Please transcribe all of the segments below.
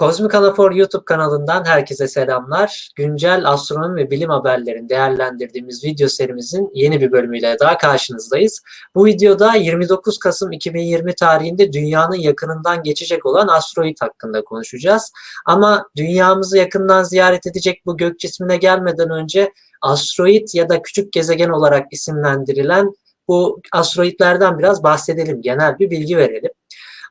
Kozmik Anafor YouTube kanalından herkese selamlar. Güncel astronomi ve bilim haberlerini değerlendirdiğimiz video serimizin yeni bir bölümüyle daha karşınızdayız. Bu videoda 29 Kasım 2020 tarihinde dünyanın yakınından geçecek olan asteroid hakkında konuşacağız. Ama dünyamızı yakından ziyaret edecek bu gök cismine gelmeden önce asteroid ya da küçük gezegen olarak isimlendirilen bu asteroidlerden biraz bahsedelim, genel bir bilgi verelim.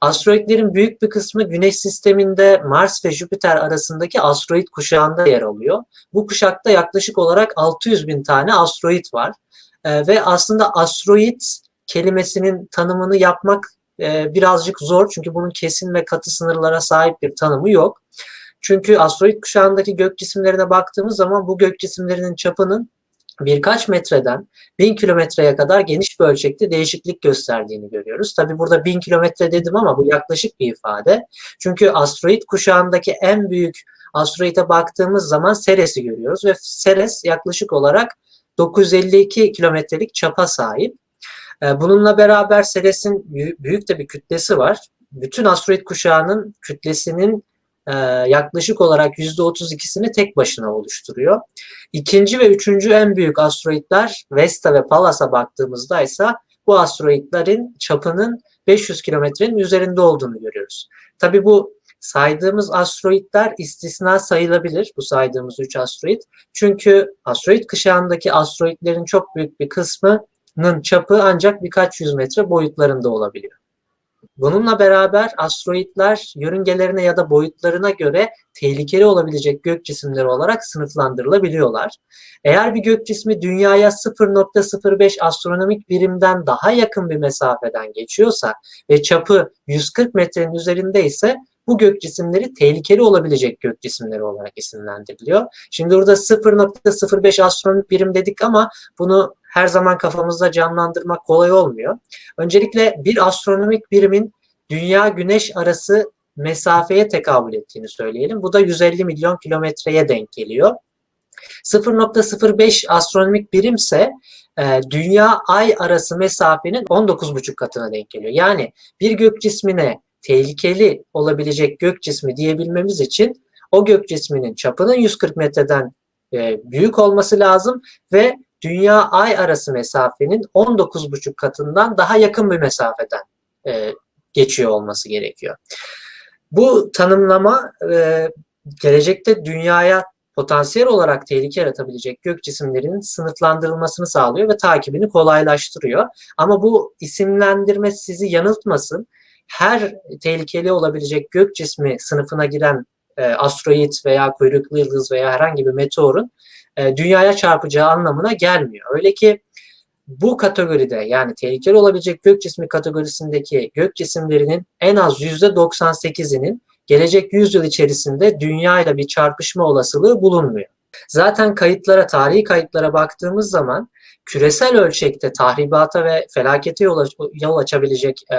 Asteroidlerin büyük bir kısmı Güneş sisteminde Mars ve Jüpiter arasındaki asteroid kuşağında yer alıyor. Bu kuşakta yaklaşık olarak 600 bin tane asteroid var. E, ve aslında asteroid kelimesinin tanımını yapmak e, birazcık zor. Çünkü bunun kesin ve katı sınırlara sahip bir tanımı yok. Çünkü asteroid kuşağındaki gök cisimlerine baktığımız zaman bu gök cisimlerinin çapının birkaç metreden bin kilometreye kadar geniş bir ölçekte değişiklik gösterdiğini görüyoruz. Tabi burada bin kilometre dedim ama bu yaklaşık bir ifade. Çünkü asteroid kuşağındaki en büyük asteroide baktığımız zaman Ceres'i görüyoruz ve Ceres yaklaşık olarak 952 kilometrelik çapa sahip. Ee, bununla beraber Ceres'in büyük de bir kütlesi var. Bütün asteroid kuşağının kütlesinin e, yaklaşık olarak %32'sini tek başına oluşturuyor. İkinci ve üçüncü en büyük asteroidler Vesta ve Pallas'a baktığımızda ise bu asteroidlerin çapının 500 kilometrenin üzerinde olduğunu görüyoruz. Tabi bu saydığımız asteroidler istisna sayılabilir bu saydığımız 3 asteroid. Çünkü asteroid kuşağındaki asteroidlerin çok büyük bir kısmının çapı ancak birkaç yüz metre boyutlarında olabiliyor. Bununla beraber asteroidler yörüngelerine ya da boyutlarına göre tehlikeli olabilecek gök cisimleri olarak sınıflandırılabiliyorlar. Eğer bir gök cismi dünyaya 0.05 astronomik birimden daha yakın bir mesafeden geçiyorsa ve çapı 140 metrenin üzerinde ise bu gök cisimleri tehlikeli olabilecek gök cisimleri olarak isimlendiriliyor. Şimdi burada 0.05 astronomik birim dedik ama bunu her zaman kafamızda canlandırmak kolay olmuyor. Öncelikle bir astronomik birimin dünya güneş arası mesafeye tekabül ettiğini söyleyelim. Bu da 150 milyon kilometreye denk geliyor. 0.05 astronomik birimse e, dünya ay arası mesafenin 19,5 katına denk geliyor. Yani bir gök cismine tehlikeli olabilecek gök cismi diyebilmemiz için o gök cisminin çapının 140 metreden e, büyük olması lazım ve Dünya Ay arası mesafenin 19,5 katından daha yakın bir mesafeden e, geçiyor olması gerekiyor. Bu tanımlama e, gelecekte dünyaya potansiyel olarak tehlike yaratabilecek gök cisimlerinin sınıflandırılmasını sağlıyor ve takibini kolaylaştırıyor. Ama bu isimlendirme sizi yanıltmasın. Her tehlikeli olabilecek gök cismi sınıfına giren e, asteroid veya kuyruklu yıldız veya herhangi bir meteorun e, dünyaya çarpacağı anlamına gelmiyor. Öyle ki bu kategoride yani tehlikeli olabilecek gök cismi kategorisindeki gök cisimlerinin en az %98'inin gelecek yüzyıl içerisinde dünya ile bir çarpışma olasılığı bulunmuyor. Zaten kayıtlara, tarihi kayıtlara baktığımız zaman küresel ölçekte tahribata ve felakete yol, yol açabilecek e,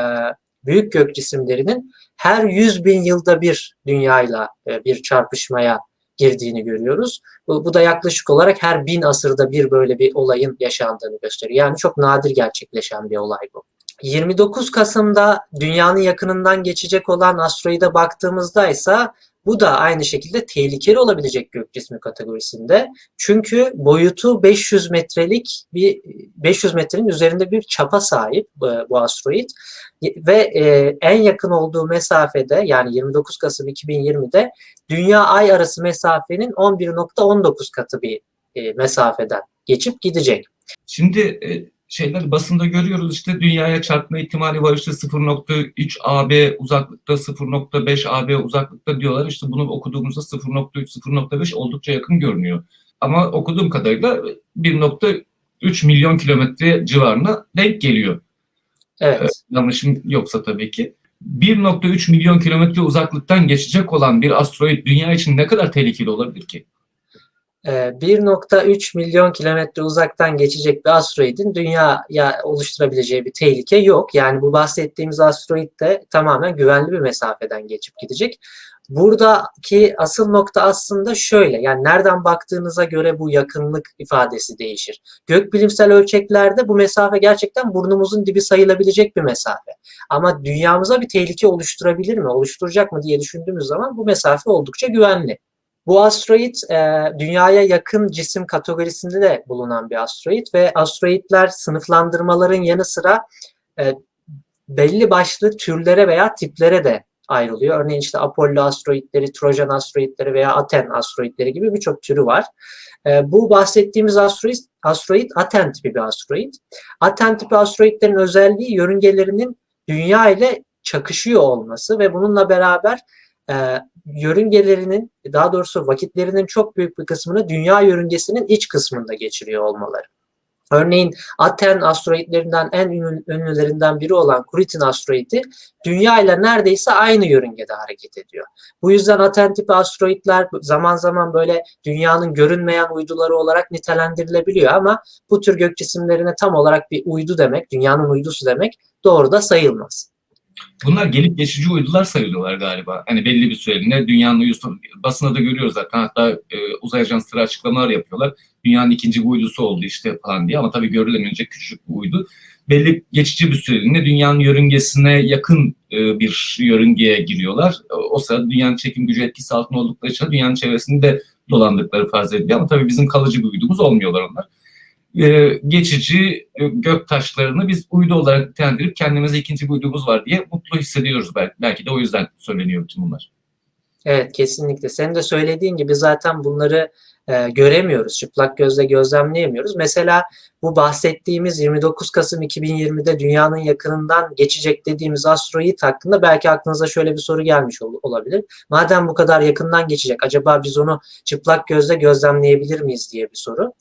büyük gök cisimlerinin her 100 bin yılda bir dünyayla e, bir çarpışmaya girdiğini görüyoruz. Bu, bu da yaklaşık olarak her bin asırda bir böyle bir olayın yaşandığını gösteriyor. Yani çok nadir gerçekleşen bir olay bu. 29 Kasım'da dünyanın yakınından geçecek olan asteroide baktığımızda ise bu da aynı şekilde tehlikeli olabilecek gök cismi kategorisinde. Çünkü boyutu 500 metrelik bir 500 metrenin üzerinde bir çapa sahip bu, bu asteroid ve e, en yakın olduğu mesafede yani 29 Kasım 2020'de Dünya Ay arası mesafenin 11.19 katı bir e, mesafeden geçip gidecek. Şimdi e, şeyler basında görüyoruz işte dünyaya çarpma ihtimali var işte 0.3 AB uzaklıkta 0.5 AB uzaklıkta diyorlar işte bunu okuduğumuzda 0.3 0.5 oldukça yakın görünüyor. Ama okuduğum kadarıyla 1.3 milyon kilometre civarına denk geliyor. Evet. Ee, yanlışım yoksa tabii ki. 1.3 milyon kilometre uzaklıktan geçecek olan bir asteroid dünya için ne kadar tehlikeli olabilir ki? 1.3 ee, milyon kilometre uzaktan geçecek bir asteroidin dünyaya oluşturabileceği bir tehlike yok. Yani bu bahsettiğimiz asteroid de tamamen güvenli bir mesafeden geçip gidecek. Buradaki asıl nokta aslında şöyle. Yani nereden baktığınıza göre bu yakınlık ifadesi değişir. Gökbilimsel ölçeklerde bu mesafe gerçekten burnumuzun dibi sayılabilecek bir mesafe. Ama dünyamıza bir tehlike oluşturabilir mi, oluşturacak mı diye düşündüğümüz zaman bu mesafe oldukça güvenli. Bu asteroid e, dünyaya yakın cisim kategorisinde de bulunan bir asteroid ve asteroidler sınıflandırmaların yanı sıra e, belli başlı türlere veya tiplere de ayrılıyor. Örneğin işte Apollo asteroidleri, Trojan asteroidleri veya Aten asteroidleri gibi birçok türü var. E, bu bahsettiğimiz asteroid, asteroid Aten tipi bir asteroid. Aten tipi asteroidlerin özelliği yörüngelerinin Dünya ile çakışıyor olması ve bununla beraber e, yörüngelerinin daha doğrusu vakitlerinin çok büyük bir kısmını dünya yörüngesinin iç kısmında geçiriyor olmaları. Örneğin Aten asteroidlerinden en ünlülerinden biri olan Kuritin asteroidi Dünya ile neredeyse aynı yörüngede hareket ediyor. Bu yüzden Aten tipi asteroidler zaman zaman böyle dünyanın görünmeyen uyduları olarak nitelendirilebiliyor ama bu tür gök cisimlerine tam olarak bir uydu demek, dünyanın uydusu demek doğru da sayılmaz. Bunlar gelip geçici uydular sayılıyorlar galiba. Hani belli bir süreliğine dünyanın uydusu basına da görüyoruz zaten. Hatta e, uzay ajansları açıklamalar yapıyorlar. Dünyanın ikinci uydusu oldu işte falan diye ama tabii görülemeyecek küçük bir uydu. Belli geçici bir süreliğine dünyanın yörüngesine yakın e, bir yörüngeye giriyorlar. O sırada dünyanın çekim gücü etkisi altında oldukları için dünyanın çevresinde dolandıkları farz ediliyor ama tabii bizim kalıcı bir uydumuz olmuyorlar onlar e, geçici e, gök taşlarını biz uydu olarak nitelendirip kendimize ikinci bir uydumuz var diye mutlu hissediyoruz belki, belki de o yüzden söyleniyor bütün bunlar. Evet kesinlikle. Senin de söylediğin gibi zaten bunları e, göremiyoruz. Çıplak gözle gözlemleyemiyoruz. Mesela bu bahsettiğimiz 29 Kasım 2020'de dünyanın yakınından geçecek dediğimiz asteroid hakkında belki aklınıza şöyle bir soru gelmiş ol- olabilir. Madem bu kadar yakından geçecek acaba biz onu çıplak gözle gözlemleyebilir miyiz diye bir soru.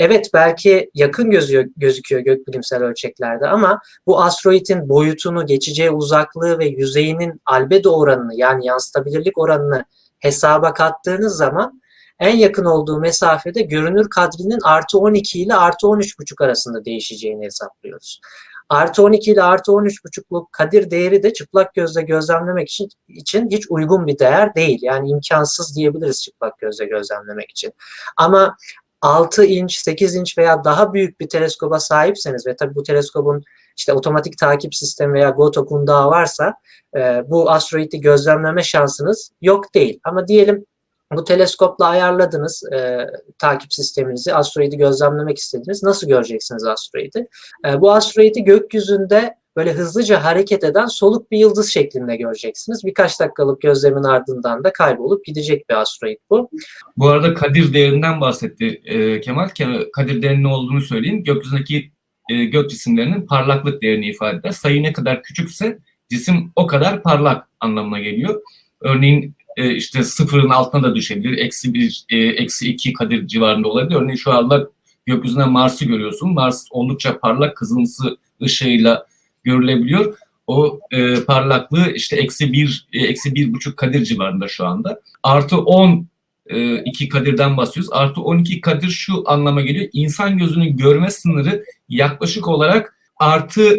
Evet belki yakın gözüyor, gözüküyor gökbilimsel ölçeklerde ama bu asteroidin boyutunu, geçeceği uzaklığı ve yüzeyinin albedo oranını yani yansıtabilirlik oranını hesaba kattığınız zaman en yakın olduğu mesafede görünür kadrinin artı 12 ile artı 13,5 arasında değişeceğini hesaplıyoruz. Artı 12 ile artı 13,5'luk kadir değeri de çıplak gözle gözlemlemek için, için hiç uygun bir değer değil. Yani imkansız diyebiliriz çıplak gözle gözlemlemek için. Ama 6 inç, 8 inç veya daha büyük bir teleskoba sahipseniz ve tabii bu teleskobun işte otomatik takip sistemi veya GOTO kundağı varsa e, bu asteroidi gözlemleme şansınız yok değil. Ama diyelim bu teleskopla ayarladınız e, takip sisteminizi, asteroidi gözlemlemek istediniz. Nasıl göreceksiniz asteroidi? E, bu asteroidi gökyüzünde böyle hızlıca hareket eden soluk bir yıldız şeklinde göreceksiniz. Birkaç dakikalık gözlemin ardından da kaybolup gidecek bir asteroid bu. Bu arada Kadir değerinden bahsetti e, Kemal. Kadir değerinin ne olduğunu söyleyeyim. Gökyüzündeki e, gök cisimlerinin parlaklık değerini ifade eder. Sayı ne kadar küçükse cisim o kadar parlak anlamına geliyor. Örneğin e, işte sıfırın altına da düşebilir. Eksi bir, e, eksi iki kadir civarında olabilir. Örneğin şu anda gökyüzünde Mars'ı görüyorsun. Mars oldukça parlak kızılımsı ışığıyla görülebiliyor. O e, parlaklığı işte eksi bir, e, eksi bir buçuk kadir civarında şu anda. Artı on e, iki kadirden bahsediyoruz. Artı 12 kadir şu anlama geliyor. İnsan gözünün görme sınırı yaklaşık olarak artı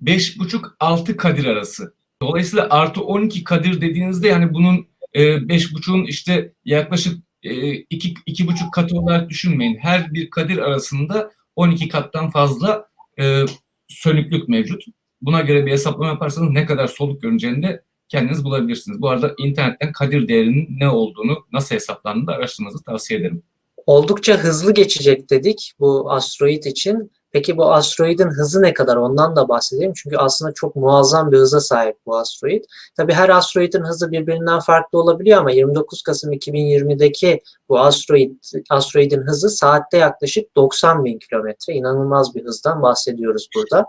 beş buçuk altı kadir arası. Dolayısıyla artı 12 kadir dediğinizde yani bunun e, beş buçuğun işte yaklaşık e, iki, iki buçuk katı olarak düşünmeyin. Her bir kadir arasında 12 kattan fazla e, sönüklük mevcut. Buna göre bir hesaplama yaparsanız ne kadar soluk görüneceğini de kendiniz bulabilirsiniz. Bu arada internetten kadir değerinin ne olduğunu, nasıl hesaplandığını da araştırmanızı tavsiye ederim. Oldukça hızlı geçecek dedik bu asteroid için. Peki bu asteroidin hızı ne kadar ondan da bahsedeyim. Çünkü aslında çok muazzam bir hıza sahip bu asteroid. Tabii her asteroidin hızı birbirinden farklı olabiliyor ama 29 Kasım 2020'deki bu asteroid, asteroidin hızı saatte yaklaşık 90 bin kilometre. İnanılmaz bir hızdan bahsediyoruz burada.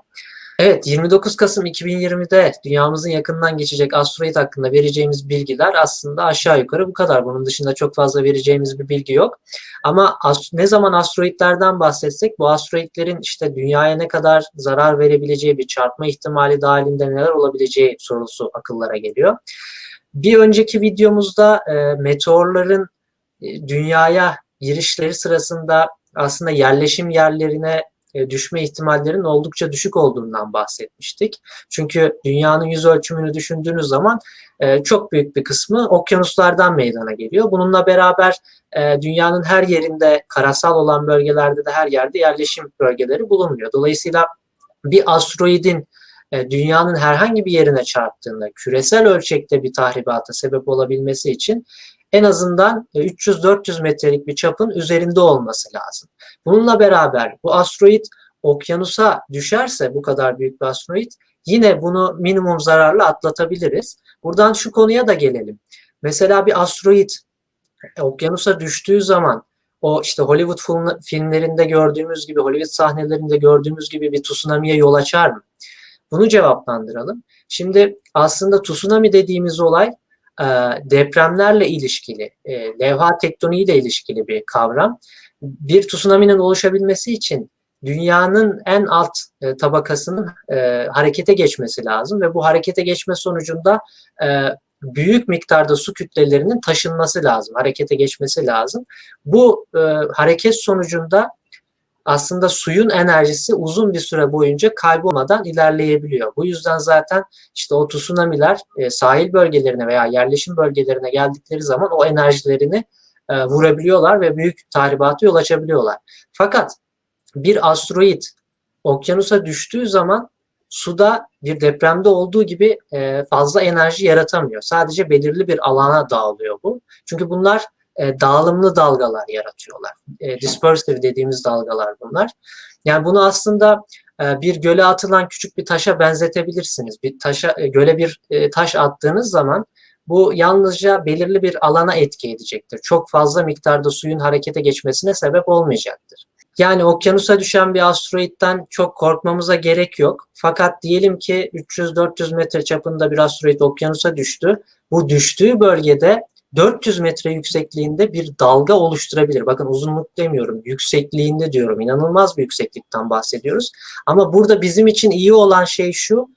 Evet 29 Kasım 2020'de dünyamızın yakından geçecek asteroid hakkında vereceğimiz bilgiler aslında aşağı yukarı bu kadar. Bunun dışında çok fazla vereceğimiz bir bilgi yok. Ama ne zaman asteroidlerden bahsetsek bu asteroidlerin işte dünyaya ne kadar zarar verebileceği bir çarpma ihtimali dahilinde neler olabileceği sorusu akıllara geliyor. Bir önceki videomuzda e, meteorların e, dünyaya girişleri sırasında aslında yerleşim yerlerine düşme ihtimallerinin oldukça düşük olduğundan bahsetmiştik. Çünkü dünyanın yüz ölçümünü düşündüğünüz zaman e, çok büyük bir kısmı okyanuslardan meydana geliyor. Bununla beraber e, dünyanın her yerinde karasal olan bölgelerde de her yerde yerleşim bölgeleri bulunmuyor. Dolayısıyla bir asteroidin e, dünyanın herhangi bir yerine çarptığında küresel ölçekte bir tahribata sebep olabilmesi için en azından 300-400 metrelik bir çapın üzerinde olması lazım. Bununla beraber bu asteroid okyanusa düşerse bu kadar büyük bir asteroid yine bunu minimum zararla atlatabiliriz. Buradan şu konuya da gelelim. Mesela bir asteroid okyanusa düştüğü zaman o işte Hollywood filmlerinde gördüğümüz gibi, Hollywood sahnelerinde gördüğümüz gibi bir tsunami'ye yol açar mı? Bunu cevaplandıralım. Şimdi aslında tsunami dediğimiz olay e, depremlerle ilişkili, e, levha tektoniği ile ilişkili bir kavram. Bir tsunami'nin oluşabilmesi için dünyanın en alt e, tabakasının harekete geçmesi lazım ve bu harekete geçme sonucunda büyük miktarda su kütlelerinin taşınması lazım, harekete geçmesi lazım. Bu hareket sonucunda aslında suyun enerjisi uzun bir süre boyunca kaybolmadan ilerleyebiliyor. Bu yüzden zaten işte o tsunami'ler e, sahil bölgelerine veya yerleşim bölgelerine geldikleri zaman o enerjilerini e, vurabiliyorlar ve büyük tahribatı yol açabiliyorlar. Fakat bir asteroid okyanusa düştüğü zaman suda bir depremde olduğu gibi e, fazla enerji yaratamıyor. Sadece belirli bir alana dağılıyor bu. Çünkü bunlar e, dağılımlı dalgalar yaratıyorlar. E, dispersive dediğimiz dalgalar bunlar. Yani bunu aslında e, bir göle atılan küçük bir taşa benzetebilirsiniz. Bir taşa e, göle bir e, taş attığınız zaman bu yalnızca belirli bir alana etki edecektir. Çok fazla miktarda suyun harekete geçmesine sebep olmayacaktır. Yani okyanusa düşen bir asteroitten çok korkmamıza gerek yok. Fakat diyelim ki 300-400 metre çapında bir asteroid okyanusa düştü. Bu düştüğü bölgede 400 metre yüksekliğinde bir dalga oluşturabilir. Bakın uzunluk demiyorum, yüksekliğinde diyorum. İnanılmaz bir yükseklikten bahsediyoruz. Ama burada bizim için iyi olan şey şu,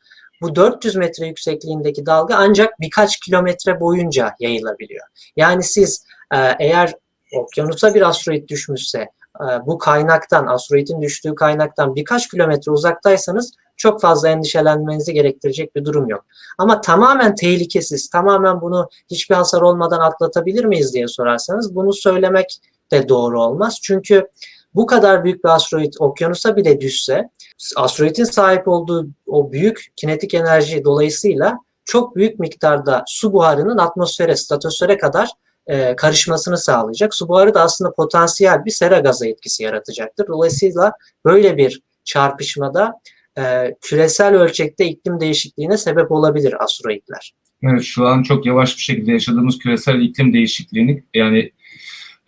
bu 400 metre yüksekliğindeki dalga ancak birkaç kilometre boyunca yayılabiliyor. Yani siz e, eğer okyanusa bir asteroid düşmüşse e, bu kaynaktan, asteroidin düştüğü kaynaktan birkaç kilometre uzaktaysanız çok fazla endişelenmenizi gerektirecek bir durum yok. Ama tamamen tehlikesiz, tamamen bunu hiçbir hasar olmadan atlatabilir miyiz diye sorarsanız bunu söylemek de doğru olmaz. Çünkü bu kadar büyük bir asteroid okyanusa bile düşse asteroidin sahip olduğu o büyük kinetik enerji dolayısıyla çok büyük miktarda su buharının atmosfere, stratosfere kadar e, karışmasını sağlayacak. Su buharı da aslında potansiyel bir sera gazı etkisi yaratacaktır. Dolayısıyla böyle bir çarpışmada e, küresel ölçekte iklim değişikliğine sebep olabilir asteroidler. Evet, şu an çok yavaş bir şekilde yaşadığımız küresel iklim değişikliğini yani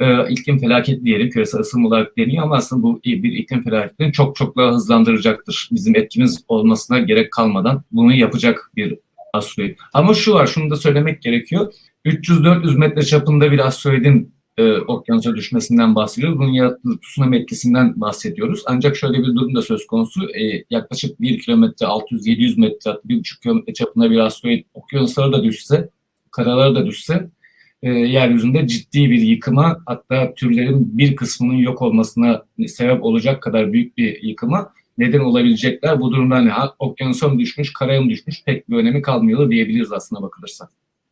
e, iklim felaketi diyelim, küresel ısınma olarak deniyor ama aslında bu bir iklim felaketini çok çok daha hızlandıracaktır. Bizim etkimiz olmasına gerek kalmadan bunu yapacak bir asteroid. Ama şu var, şunu da söylemek gerekiyor. 300-400 metre çapında bir asteroidin e, okyanusa düşmesinden bahsediyoruz. Bunun yarattığı tsunami etkisinden bahsediyoruz. Ancak şöyle bir durum da söz konusu. E, yaklaşık 1 kilometre, 600-700 metre, 1,5 kilometre çapında bir asteroid okyanuslara da düşse, karalara da düşse e, yeryüzünde ciddi bir yıkıma hatta türlerin bir kısmının yok olmasına sebep olacak kadar büyük bir yıkıma neden olabilecekler. Bu durumda ne? Okyanusa mı düşmüş, karaya mı düşmüş pek bir önemi kalmıyor diyebiliriz aslında bakılırsa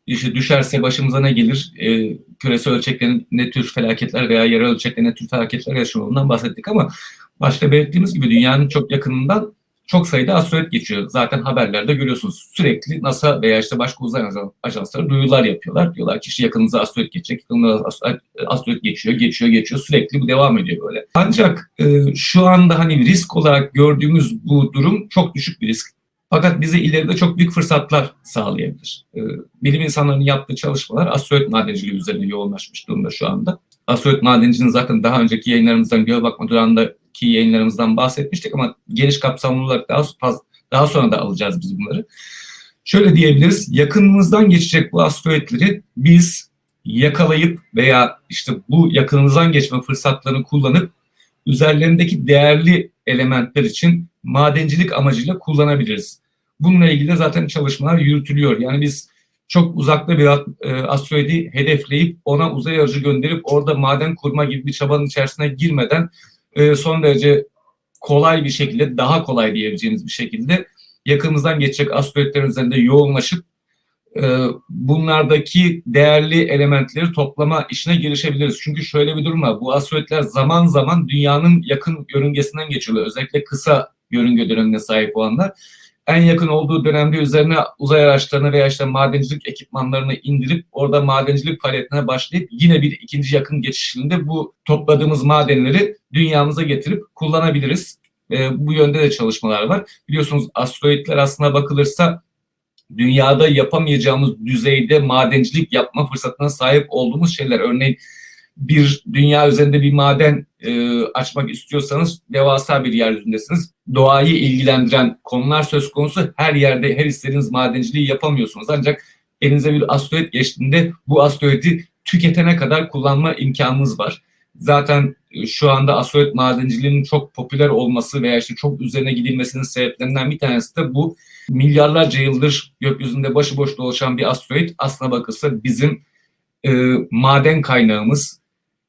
işte düşerse başımıza ne gelir? E, küresel ölçekte ne tür felaketler veya yerel ölçekte ne tür felaketler yaşanolduğundan bahsettik ama başta belirttiğimiz gibi dünyanın çok yakınından çok sayıda asteroid geçiyor. Zaten haberlerde görüyorsunuz. Sürekli NASA veya işte başka uzay ajansları duyurular yapıyorlar. Diyorlar ki işte yakınınıza asteroid geçecek, yakınınıza asteroid geçiyor, geçiyor, geçiyor. Sürekli bu devam ediyor böyle. Ancak e, şu anda hani risk olarak gördüğümüz bu durum çok düşük bir risk. Fakat bize ileride çok büyük fırsatlar sağlayabilir. Ee, bilim insanlarının yaptığı çalışmalar asteroid madenciliği üzerine yoğunlaşmış durumda şu anda. Asteroid madenciliğinin zaten daha önceki yayınlarımızdan, göğe bakma durağındaki yayınlarımızdan bahsetmiştik ama geniş kapsamlı olarak daha, fazla, daha sonra da alacağız biz bunları. Şöyle diyebiliriz, yakınımızdan geçecek bu asteroidleri biz yakalayıp veya işte bu yakınımızdan geçme fırsatlarını kullanıp üzerlerindeki değerli elementler için madencilik amacıyla kullanabiliriz. Bununla ilgili zaten çalışmalar yürütülüyor. Yani biz çok uzakta bir e, asteroidi hedefleyip ona uzay aracı gönderip orada maden kurma gibi bir çabanın içerisine girmeden e, son derece kolay bir şekilde, daha kolay diyebileceğimiz bir şekilde yakınımızdan geçecek asteroidlerin üzerinde yoğunlaşıp e, bunlardaki değerli elementleri toplama işine girişebiliriz. Çünkü şöyle bir durum var. Bu asteroidler zaman zaman dünyanın yakın yörüngesinden geçiyorlar. Özellikle kısa yörünge dönemine sahip olanlar. En yakın olduğu dönemde üzerine uzay araçlarını veya işte madencilik ekipmanlarını indirip orada madencilik faaliyetine başlayıp yine bir ikinci yakın geçişinde bu topladığımız madenleri dünyamıza getirip kullanabiliriz. E, bu yönde de çalışmalar var. Biliyorsunuz asteroidler aslına bakılırsa dünyada yapamayacağımız düzeyde madencilik yapma fırsatına sahip olduğumuz şeyler. Örneğin bir dünya üzerinde bir maden e, açmak istiyorsanız devasa bir yeryüzündesiniz. Doğayı ilgilendiren konular söz konusu her yerde her istediğiniz madenciliği yapamıyorsunuz. Ancak elinize bir asteroid geçtiğinde bu asteroidi tüketene kadar kullanma imkanınız var. Zaten e, şu anda asteroid madenciliğinin çok popüler olması veya işte çok üzerine gidilmesinin sebeplerinden bir tanesi de bu. Milyarlarca yıldır gökyüzünde başıboş dolaşan bir asteroid aslına bakılsa bizim e, maden kaynağımız,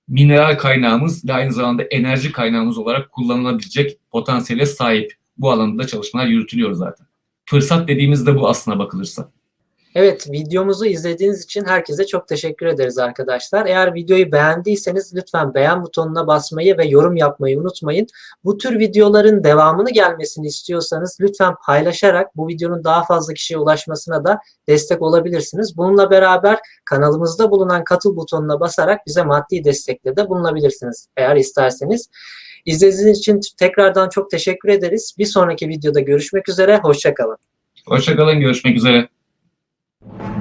mineral kaynağımız ve aynı zamanda enerji kaynağımız olarak kullanılabilecek potansiyele sahip. Bu alanda da çalışmalar yürütülüyor zaten. Fırsat dediğimizde bu aslına bakılırsa. Evet, videomuzu izlediğiniz için herkese çok teşekkür ederiz arkadaşlar. Eğer videoyu beğendiyseniz lütfen beğen butonuna basmayı ve yorum yapmayı unutmayın. Bu tür videoların devamını gelmesini istiyorsanız lütfen paylaşarak bu videonun daha fazla kişiye ulaşmasına da destek olabilirsiniz. Bununla beraber kanalımızda bulunan katıl butonuna basarak bize maddi destekle de bulunabilirsiniz eğer isterseniz. İzlediğiniz için tekrardan çok teşekkür ederiz. Bir sonraki videoda görüşmek üzere, hoşçakalın. Hoşçakalın, görüşmek üzere. you